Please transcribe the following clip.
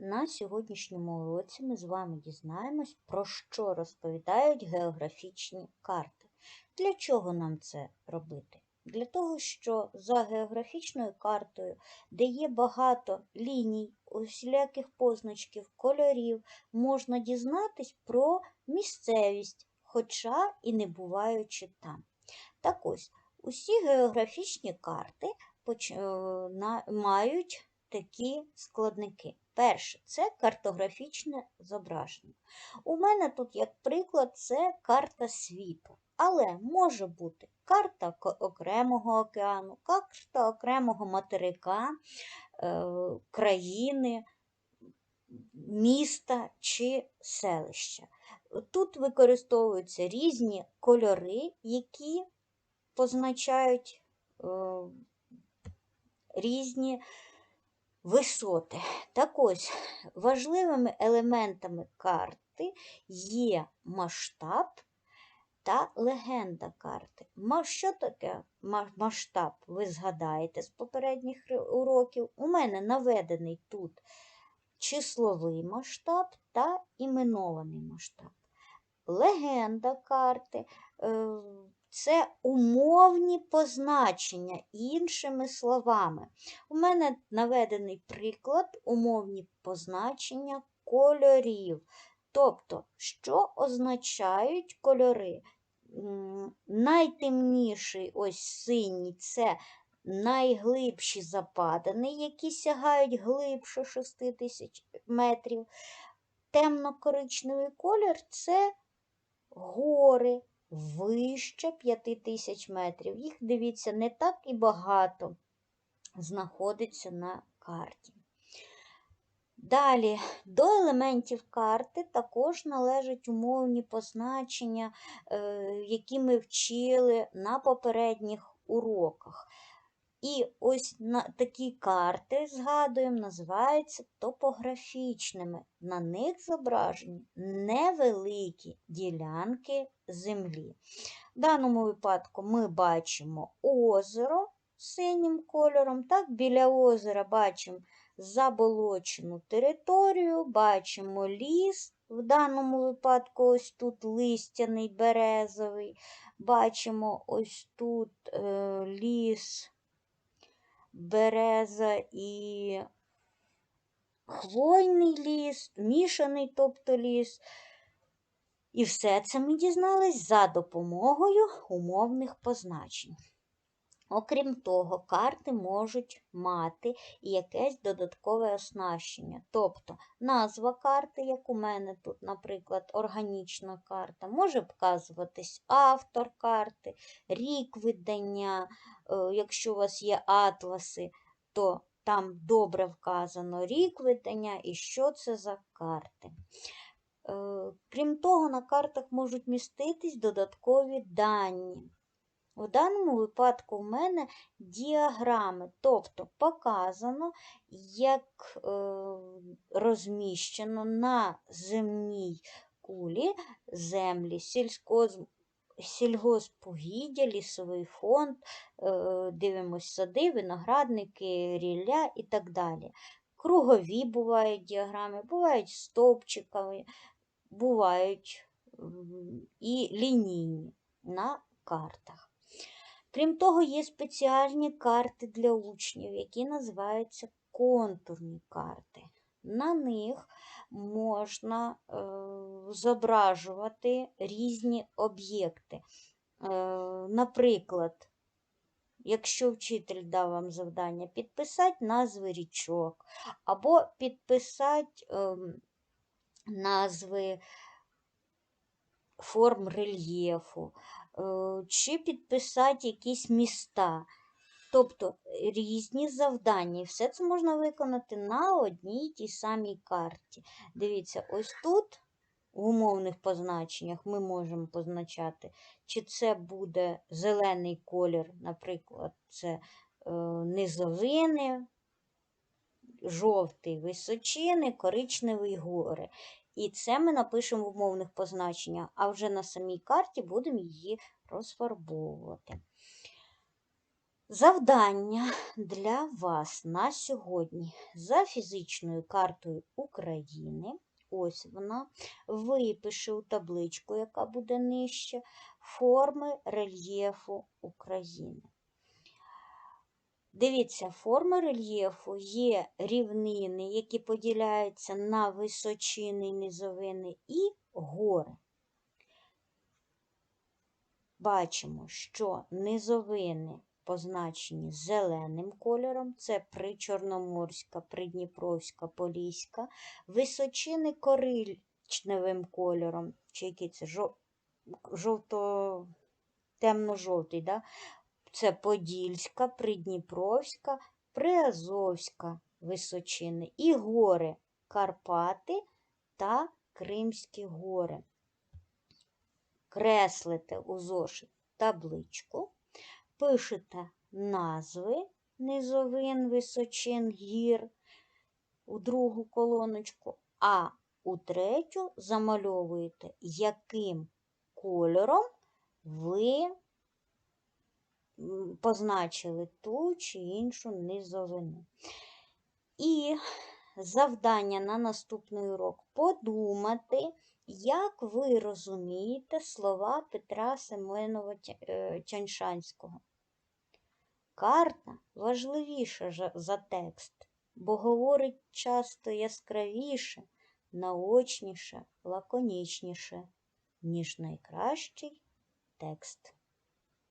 На сьогоднішньому уроці ми з вами дізнаємось, про що розповідають географічні карти. Для чого нам це робити? Для того, що за географічною картою, де є багато ліній, усіляких позначків, кольорів, можна дізнатись про місцевість, хоча і не буваючи там. Так ось, усі географічні карти е, мають такі складники. Перше це картографічне зображення. У мене тут, як приклад, це карта світу. Але може бути карта окремого океану, карта окремого материка, е, країни, міста чи селища. Тут використовуються різні кольори, які позначають е, різні висоти. Так ось, важливими елементами карти є масштаб та легенда карти. Що таке масштаб? Ви згадаєте з попередніх уроків. У мене наведений тут числовий масштаб та іменований масштаб. Легенда карти е, це умовні позначення іншими словами. У мене наведений приклад умовні позначення кольорів. Тобто, що означають кольори? Найтемніший ось синій це найглибші западини, які сягають глибше 6 тисяч метрів. Темно-коричневий колір це гори вище 5 тисяч метрів. Їх, дивіться, не так і багато знаходиться на карті. Далі, до елементів карти також належать умовні позначення, е, які ми вчили на попередніх уроках. І ось на такі карти, згадуємо, називаються топографічними. На них зображені невеликі ділянки землі. В даному випадку ми бачимо озеро синім кольором. Так, біля озера бачимо заболочену територію, бачимо ліс. В даному випадку ось тут листяний березовий. Бачимо ось тут е, ліс, береза і хвойний ліс, мішаний, тобто ліс. І все це ми дізнались за допомогою умовних позначень. Окрім того, карти можуть мати і якесь додаткове оснащення. Тобто назва карти, як у мене тут, наприклад, органічна карта, може вказуватись автор карти, рік видання. Е, Якщо у вас є атласи, то там добре вказано рік видання і що це за карти. Е, Крім того, на картах можуть міститись додаткові дані. У даному випадку в мене діаграми, тобто показано, як е, розміщено на земній кулі землі, сільськоз, сільгоспугіддя, лісовий фонд, е, дивимось сади, виноградники, рілля і так далі. Кругові бувають діаграми, бувають стовпчикові, бувають і лінійні на картах. Крім того, є спеціальні карти для учнів, які називаються контурні карти. На них можна е, зображувати різні об'єкти. Е, наприклад, якщо вчитель дав вам завдання підписати назви річок, або підписати ем, назви форм рельєфу, е, чи підписати якісь міста. Тобто різні завдання. І все це можна виконати на одній й тій самій карті. Дивіться, ось тут в умовних позначеннях ми можемо позначати, чи це буде зелений колір, наприклад, це е, низовини, жовтий височини, коричневий гори. І це ми напишемо в умовних позначеннях, а вже на самій карті будемо її розфарбовувати. Завдання для вас на сьогодні за фізичною картою України. Ось вона. Випиши у табличку, яка буде нижче, форми рельєфу України. Дивіться, форми рельєфу. Є рівнини, які поділяються на височини низовини, і гори. Бачимо, що низовини позначені зеленим кольором, це причорноморська, придніпровська, поліська, височини коричневим кольором, чи який це? Жовто темно-жовтий, да? Це Подільська, Придніпровська, Приазовська височини і гори Карпати та Кримські гори. Креслите у зошит табличку, пишете назви низовин, височин, гір у другу колоночку, а у третю замальовуєте, яким кольором ви позначили ту чи іншу низовину. І завдання на наступний урок подумати, як ви розумієте слова Петра Семенова е, Тяньшанського. Карта важливіша за текст, бо говорить часто яскравіше, наочніше, лаконічніше, ніж найкращий текст.